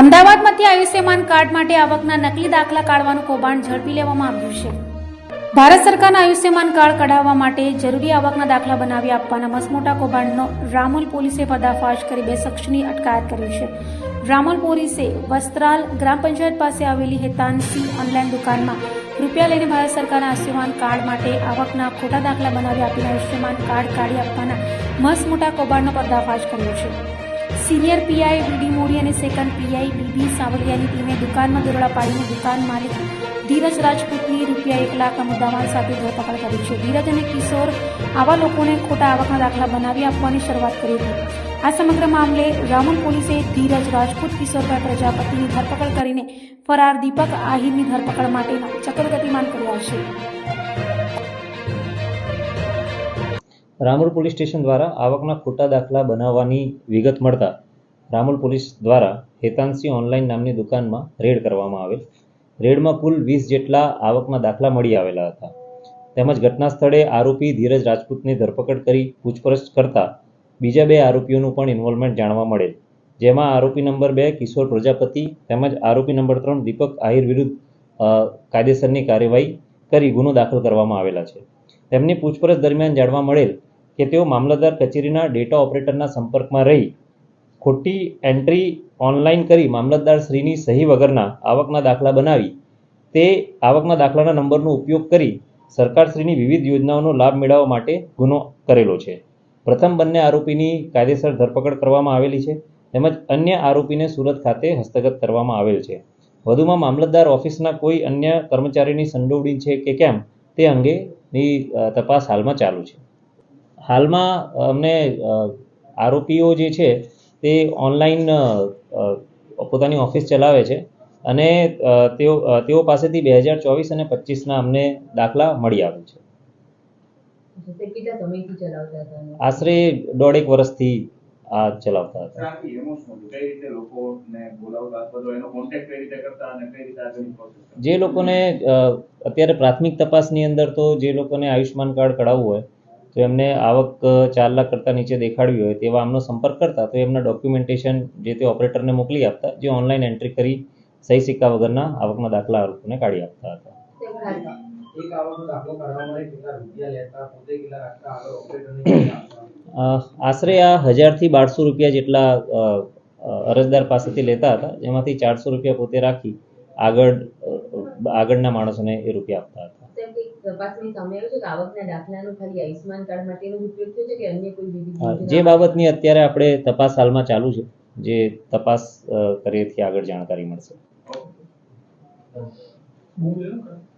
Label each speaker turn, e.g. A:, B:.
A: અમદાવાદમાંથી Ayushman card માટે આવકના નકલી દાખલા કાઢવાનું કૌભાંડ ઝડપી લેવામાં આવ્યું છે. ભારત સરકારના આયુષ્યમાન કાર્ડ કઢાવવા માટે જરૂરી આવકના દાખલા બનાવી આપવાના મસમોટા કૌભાંડનો રામોલ પોલીસે પર્દાફાશ કરી બે શખ્સની અટકાયત કરી છે. રામોલ પોલીસે વસ્ત્રાલ ગ્રામ પંચાયત પાસે આવેલી હેતાનસી ઓનલાઈન દુકાનમાં રૂપિયા લઈને ભારત સરકારના આયુષ્યમાન કાર્ડ માટે આવકના ખોટા દાખલા બનાવી આપીને આયુષ્યમાન કાર્ડ કાઢી આપવાના મસમોટા કૌભાંડનો પર્દાફાશ કર્યો છે. સિનિયર પીઆઈ બીડી મોડી અને સેકન્ડ પીઆઈ બીબી સાવલિયાની ટીમે દુકાનમાં દરોડા પાડીને દુકાન માલિક ધીરજ રાજપૂતની રૂપિયા એક લાખના મુદ્દામાલ સાથે ધરપકડ કરી છે. ધીરજ અને કિશોર આવા લોકોને ખોટા આવકના દાખલા બનાવી આપવાની શરૂઆત કરી હતી. આ સમગ્ર મામલે રામોલ પોલીસે ધીરજ રાજપૂત, કિશોરભાઈ પ્રજાપતિની ધરપકડ કરીને ફરાર દીપક આહિરની ધરપકડ માટેના ચક્ર ગતિમાન કર્યા છે.
B: રામોલ પોલીસ સ્ટેશન દ્વારા આવકના ખોટા દાખલા બનાવવાની વિગત મળતા રામોલ પોલીસ દ્વારા હેતાંશી ઓનલાઈન નામની દુકાનમાં રેડ કરવામાં આવેલ. રેડમાં કુલ વીસ જેટલા આવકના દાખલા મળી આવેલા હતા. તેમજ ઘટના સ્થળે આરોપી ધીરજ રાજપૂતની ધરપકડ કરી પૂછપરછ કરતા બીજા બે આરોપીઓનું પણ ઇન્વોલ્વમેન્ટ જાણવા મળેલ. જેમાં આરોપી નંબર બે કિશોર પ્રજાપતિ તેમજ આરોપી નંબર ત્રણ દીપક આહિર વિરુદ્ધ કાયદેસરની કાર્યવાહી કરી ગુનો દાખલ કરવામાં આવેલા છે. તેમની પૂછપરછ દરમિયાન જાણવા મળેલ કે તેઓ મામલતદાર કચેરીના ડેટા ઓપરેટરના સંપર્કમાં રહી ખોટી એન્ટ્રી ઓનલાઈન કરી મામલતદાર શ્રીની સહી વગરના આવકના દાખલા બનાવી તે આવકના દાખલાના નંબરનો ઉપયોગ કરી સરકારશ્રીની વિવિધ યોજનાઓનો લાભ મેળવવા માટે ગુનો કરેલો છે. પ્રથમ બંને આરોપીની કાયદેસર ધરપકડ કરવામાં આવેલી છે તેમજ અન્ય આરોપીને સુરત ખાતે હસ્તગત કરવામાં આવેલ છે. વધુમાં મામલતદાર ઓફિસના કોઈ અન્ય કર્મચારીની સંડોવણી છે કે કેમ તે અંગેની તપાસ હાલમાં ચાલુ છે. હાલમાં અમને આરોપીઓ જે છે તે ઓનલાઈન પોતાની ઓફિસ ચલાવે છે અને તેઓ તેઓ પાસેથી બે હજાર ચોવીસ અને પચીસના અમને દાખલા મળી આવે છે. આશરે દોઢેક વર્ષથી આ ચલાવતા હતા. જે લોકોને અત્યારે પ્રાથમિક તપાસની અંદર તો જે લોકોને આયુષ્યમાન કાર્ડ કઢાવવું હોય તો એમને આવક ચાર લાખ કરતાં નીચે દેખાડવી હોય તેવા આમનો સંપર્ક કરતા તો એમના ડોક્યુમેન્ટેશન જે તે ઓપરેટરને મોકલી આપતા જે ઓનલાઈન એન્ટ્રી કરી સહી સિક્કા વગરના આવકના દાખલા આ લોકોને કાઢી આપતા હતા. આશરે આ હજારથી બારસો રૂપિયા જેટલા અરજદાર પાસેથી લેતા હતા જેમાંથી ચારસો રૂપિયા પોતે રાખી આગળ આગળના માણસોને એ રૂપિયા આપતા હતા.
C: તપાસની સામે આવ્યું છે કે આવકના દાખલાનો ખાલી આયુષ્માન કાર્ડ માટેનો ઉપયોગ થયો છે કે અન્ય કોઈ વિવિધ
B: જે બાબતની અત્યારે આપણે તપાસ હાલમાં ચાલુ છે જે તપાસ કરીએ કરીએથી આગળ જાણકારી મળશે.